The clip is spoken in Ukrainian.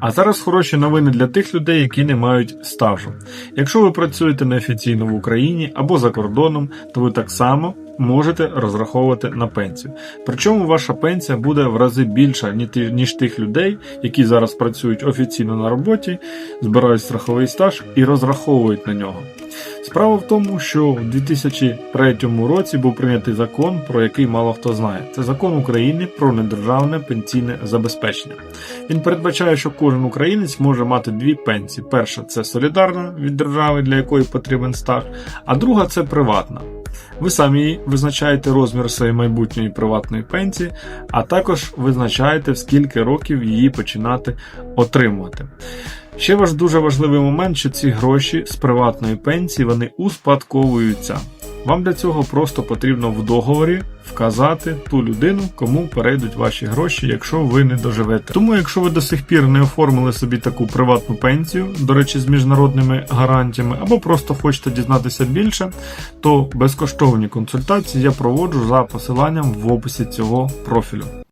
А зараз хороші новини для тих людей, які не мають стажу. Якщо ви працюєте неофіційно в Україні або за кордоном, то ви так само можете розраховувати на пенсію. Причому ваша пенсія буде в рази більша, ніж тих людей, які зараз працюють офіційно на роботі, збирають страховий стаж і розраховують на нього. Справа в тому, що в 2003 році був прийнятий закон, про який мало хто знає. Це закон України про недержавне пенсійне забезпечення. Він передбачає, що кожен українець може мати дві пенсії: перша це солідарна від держави, для якої потрібен стаж, а друга це приватна. Ви самі визначаєте розмір своєї майбутньої приватної пенсії, а також визначаєте в скільки років її починати отримувати. Ще ваш дуже важливий момент, що ці гроші з приватної пенсії вони успадковуються. Вам для цього просто потрібно в договорі вказати ту людину, кому перейдуть ваші гроші, якщо ви не доживете. Тому, якщо ви до сих пір не оформили собі таку приватну пенсію, до речі, з міжнародними гарантіями, або просто хочете дізнатися більше, то безкоштовні консультації я проводжу за посиланням в описі цього профілю.